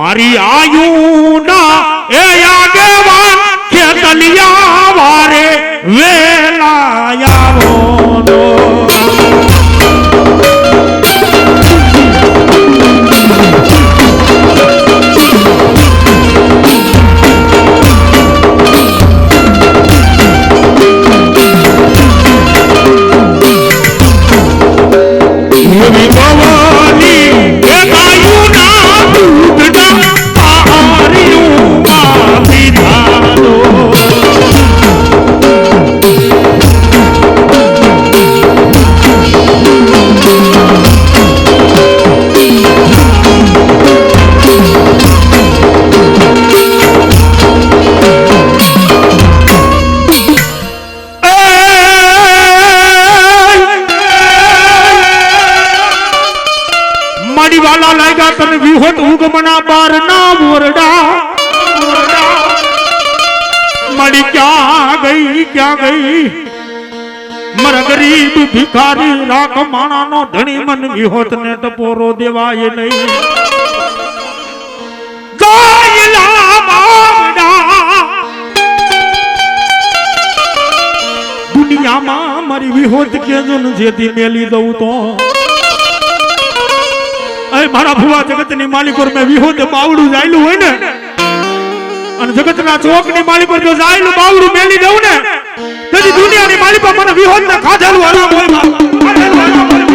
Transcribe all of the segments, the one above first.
મારી આયુના એ આગેવાન ખેતલિયા વારે વેલા ભિખારી રાખ માણાનો ધણી મન વિહોત ને ટપોરો દેવાય નહીં. દુનિયામાં મારી વિહોત કેજો ને જેથી મેલી દઉં તો. મારા ભુવા જગતની માલિકોર મેં વિહોદ બાવડું જાયલું હોય ને. અને જગતના ચોકની માલિકોર જો જાયલું બાવડું મેલી દઉં ને, તેથી દુનિયાની માલિકો મને વિહોત ને ખાધેલું હરામ હોય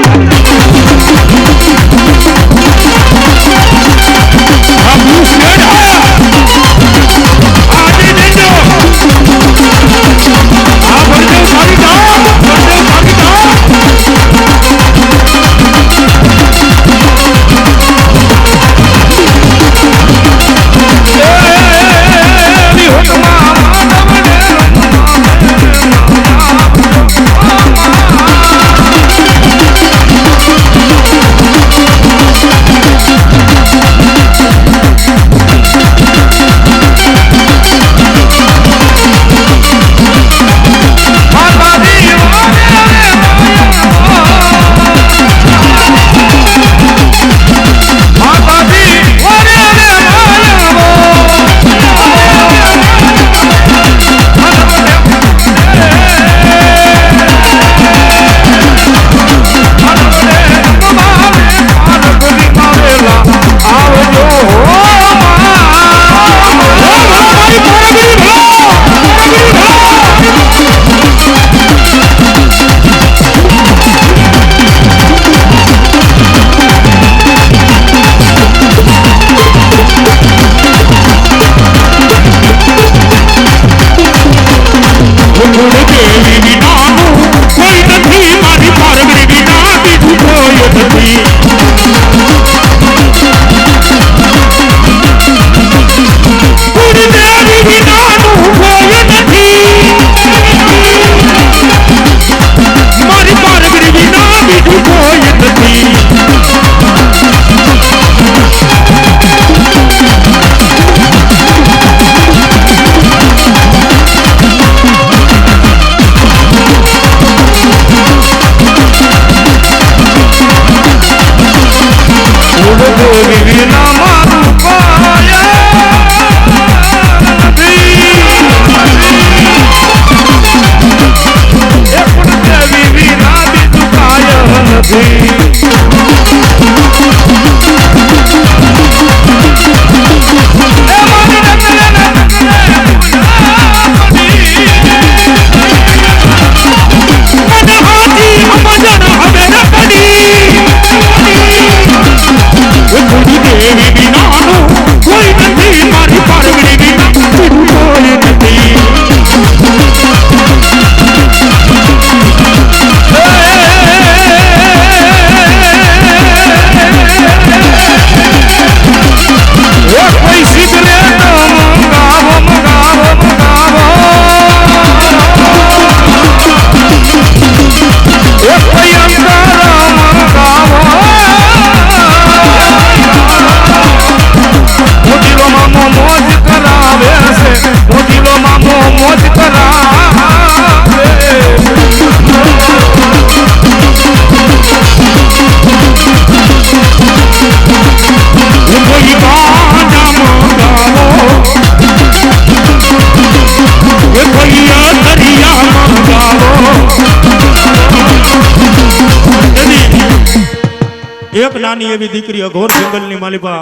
નાની એવી દીકરી અઘોર જંગલની માલિપા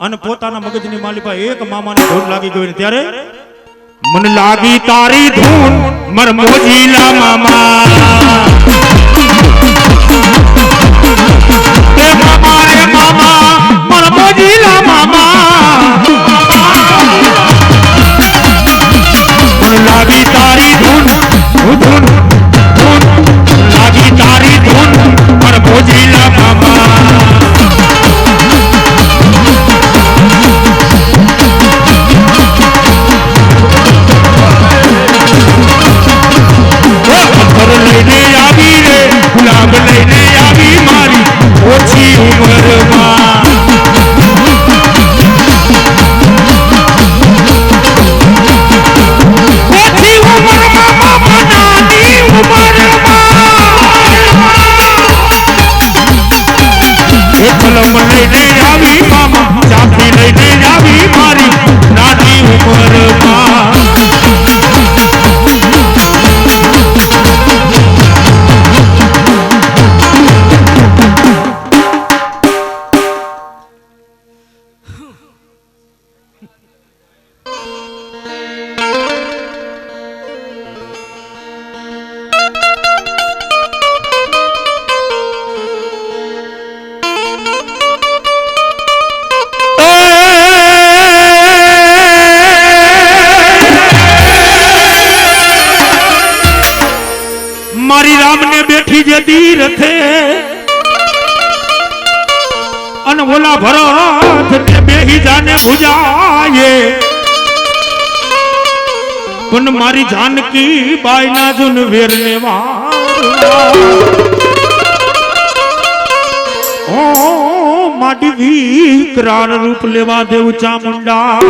અને પોતાના મગજની માલિપા એક મામાની ધૂન લાગી ગઈ ત્યારે મન લાગી તારી ધૂન, મર મોજીલા મામા. મામા મામા. પણ મારી જાનકી બાયના જુન વેર ને ઓ, માટી વિકરાળ રૂપ લેવા દેવ ચામુંડા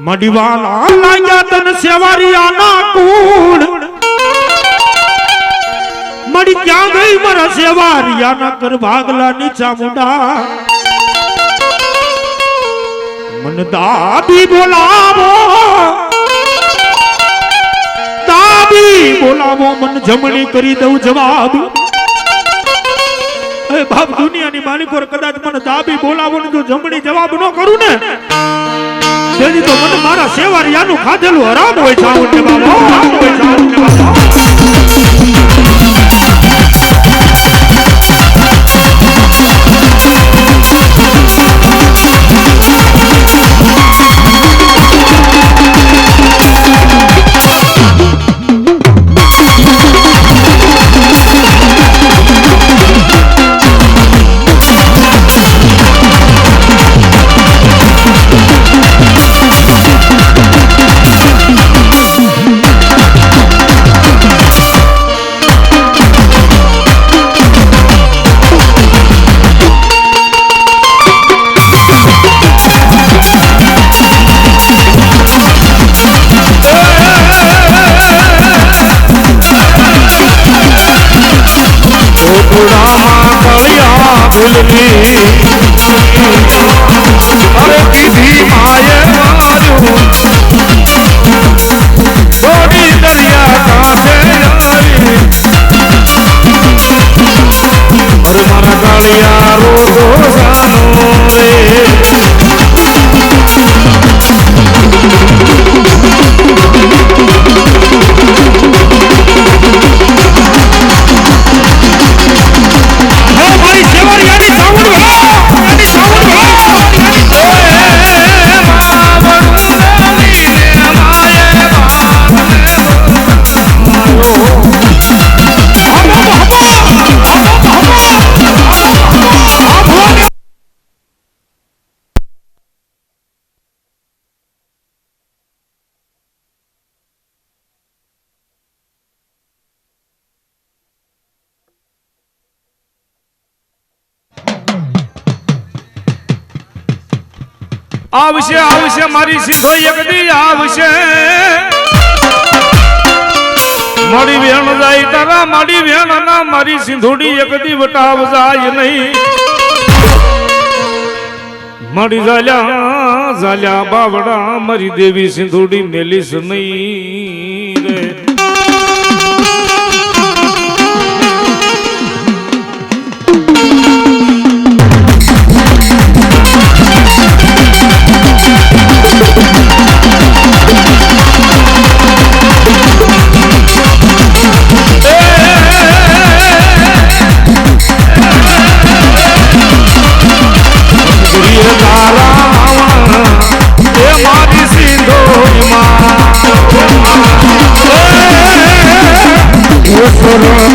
મડીવાલા લાગ્યા તન સેવારિયાના કુળ મડી ક્યાં ગઈ મારા સેવારિયાના કર ભાગલા નીચા મુંડા. મન દાદી બોલાવો. દાદી બોલાવો, મન જમણી કરી દઉં જવાબ. એ બાપ, દુનિયાની માલિકો કદાચ મને દાબી બોલાવો જો જમણી જવાબ ન કરું ને. તેની તો મને મારા સેવારિયાનું ખાધેલું હરામ હોય છે બાબા મારા કાળિયા રોજો જાનો રે. આવશે આવશે મારી સીધો એક દી આવશે. મારી વેણ જાય તારા, મારી વેણ ના, મારી સિંધુડી એકદી વટાવ જાય નહીં. મારી ઝાલ્યા ઝાલ્યા બાવડા, મારી દેવી સિંધુડી મેલીશ નહીં. Corona.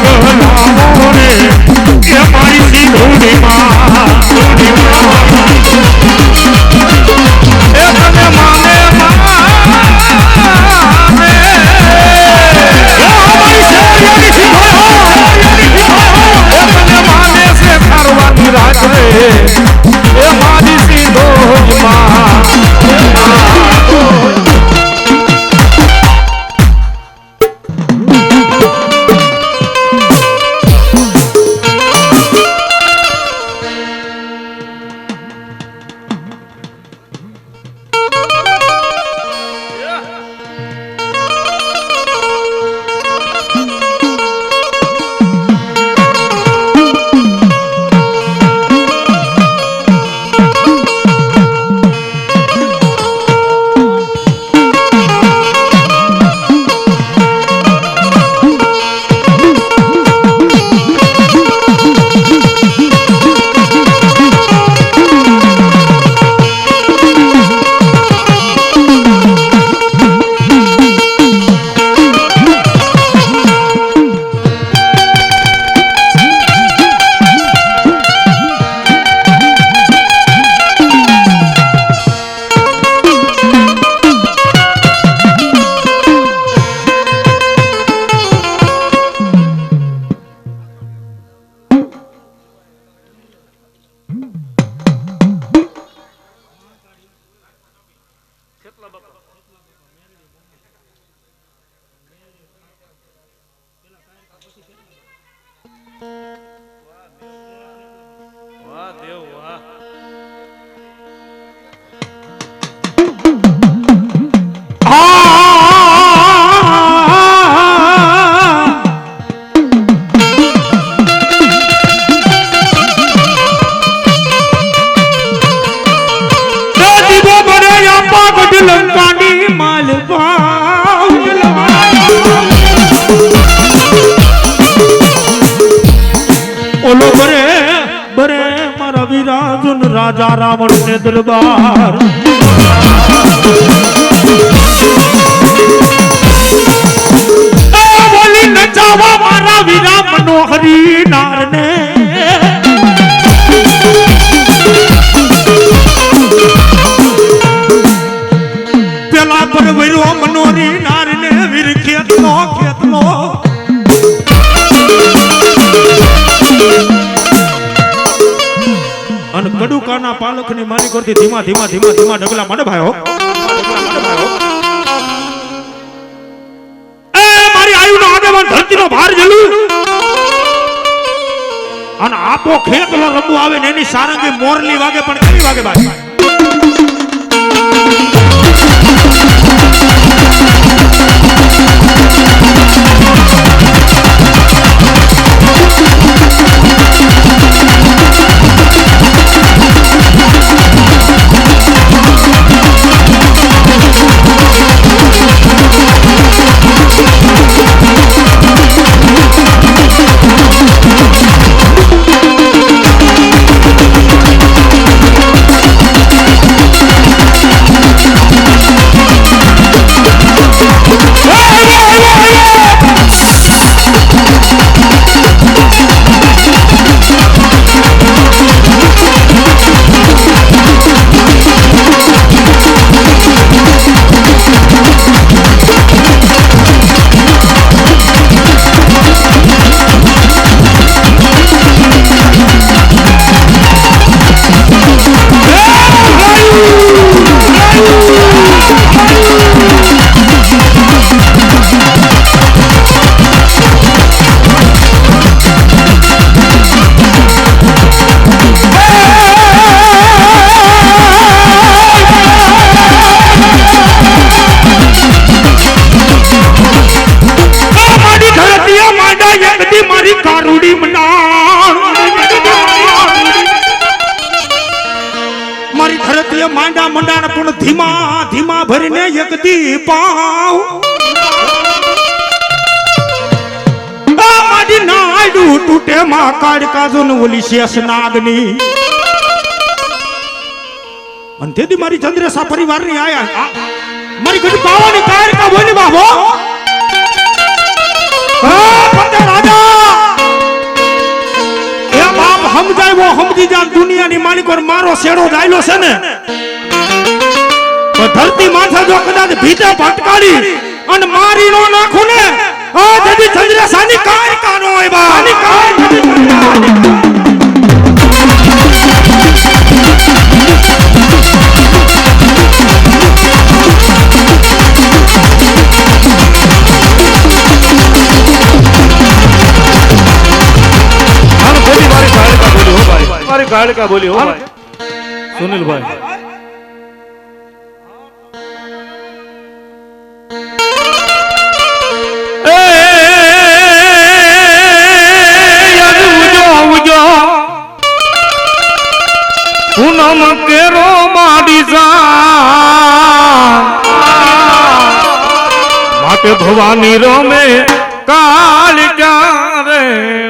હરી નારને. પેલા પર વૈરો મનોરી નારને વીર ખેતનો ખેતનો અને કડુકાના પાલકને કરતી ધીમા ધીમા ધીમા ધીમા ડગલા મને ભાયો. એ મારી આયુ આયુનો આડેવાન ધરતીનો ભાર જલું. અને આપો ખેતલો રમવું આવે ને એની સારંગી મોરલી વાગે પણ કેવી વાગે ભાઈ? શેષનાગની અને તેથી મારી ચંદ્રેશા પરિવારની આયા. મારી ઘડી પાવાની કાર કા બોલી બાબો સમજાવ્યો સમજી જા, દુનિયાની માલિકો મારો શેડો જાયલો છે ને. તો ધરતી માથા જો કદાચ ભીતે ભટકાડી અને મારી નો નાખું ને, આ જદી ચંદ્રસાની કાય કાનો હોય બા. કાય હો ભાઈ મારી કાળકા બોલી હો ભાઈ સુનિલભાઈ એ યાદ ઉજો ઉજો પૂનમ કેરો માડી જા માટે ભવાની રમે કાળ ક્યારે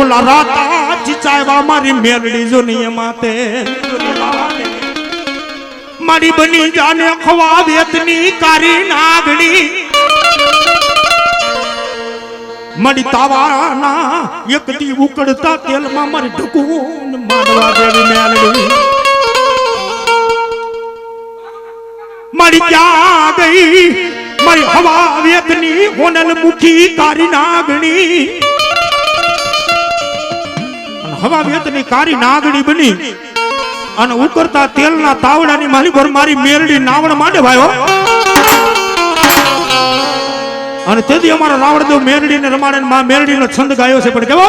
ઓલા રાતા ચિચાયવા મારી મેરડી જો નહીં માતે મારી બની જાને ખવા વેતની કારી નાગણી મારી તાવાના એકથી ઉકળતા તેલમાં મારી ઢકુન માંડવા દેવી મેરડી મારી ક્યાં ગઈ મારી હવા વેતની હોનલ મુખી કારી નાગણી હવા વેતની કારી નાગણી બની. અને ઉકરતા તેલના તાવડાની મારી પર મારી મેરડી નાવણ માંડે ભાઈઓ અને તેથી અમારો રાવણદેવ મેરડીને રમાડે માં મેરડીનો છંદ ગાયો છે પણ કેવો?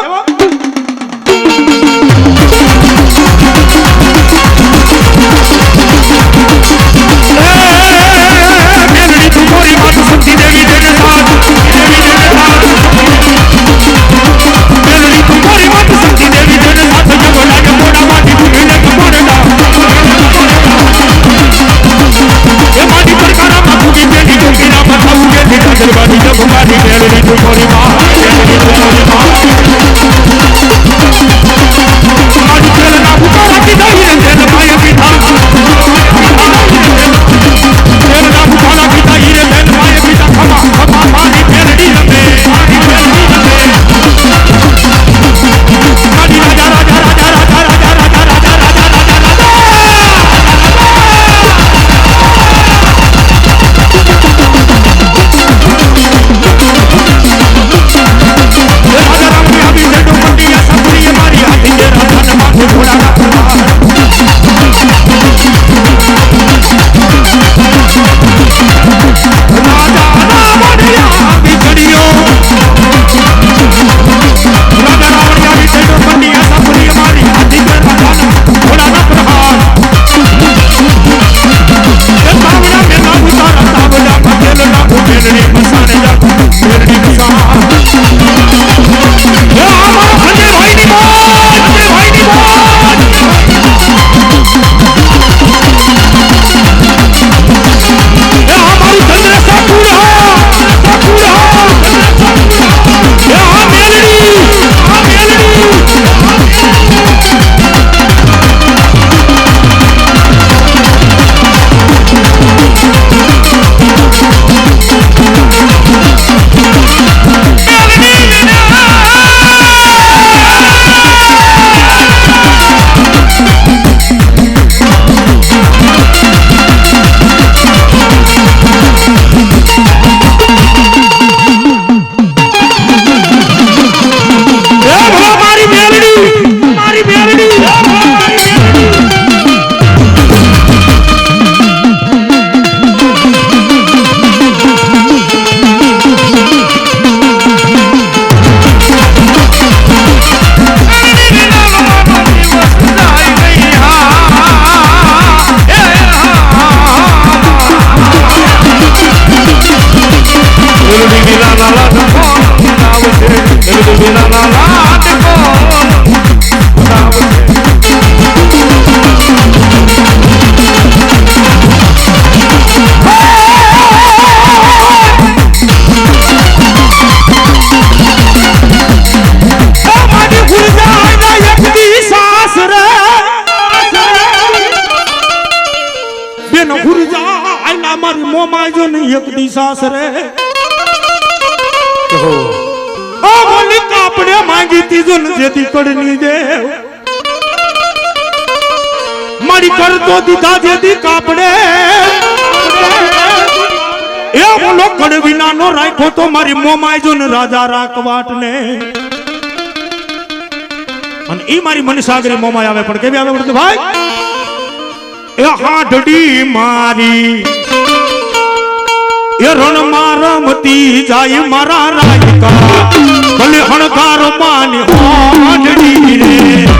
મારી કરતો દીધા જેથી કાપડે. એ બોલો કડવીના વિનાનો રાખ્યો તો મારી મોમાય જો ને રાજા રાખવાટ ને અને ઈ મારી મનસાગરી મોમાય આવે, પણ કેવી આવે પડતું ભાઈ? એ હાડડી મારી. એ રણ મારમતી જાય મારા રાજકા ભલે હણકાર માની હાડડી રે.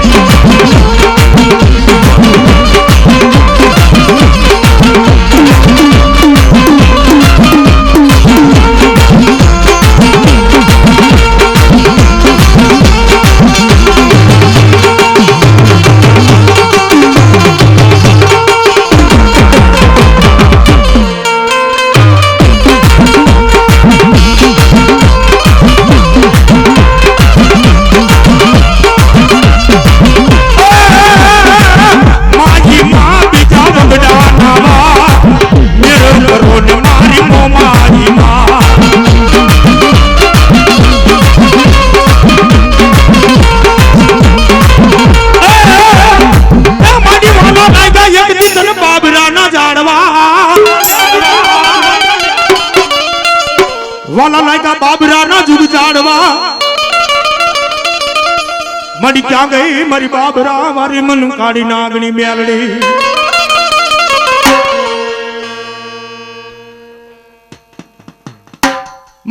મારી બાબરા મારી મન કાઢી નાગણી બેલડી.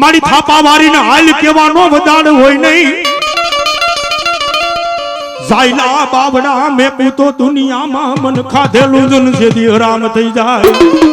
મારી થાપા વારીને હાલ કેવાનો વધાડ હોય નહીં. ઝાયલા બાબડા મેં પૂતો દુનિયામાં મન ખાધેલું જન છે હરામ થઈ જાય.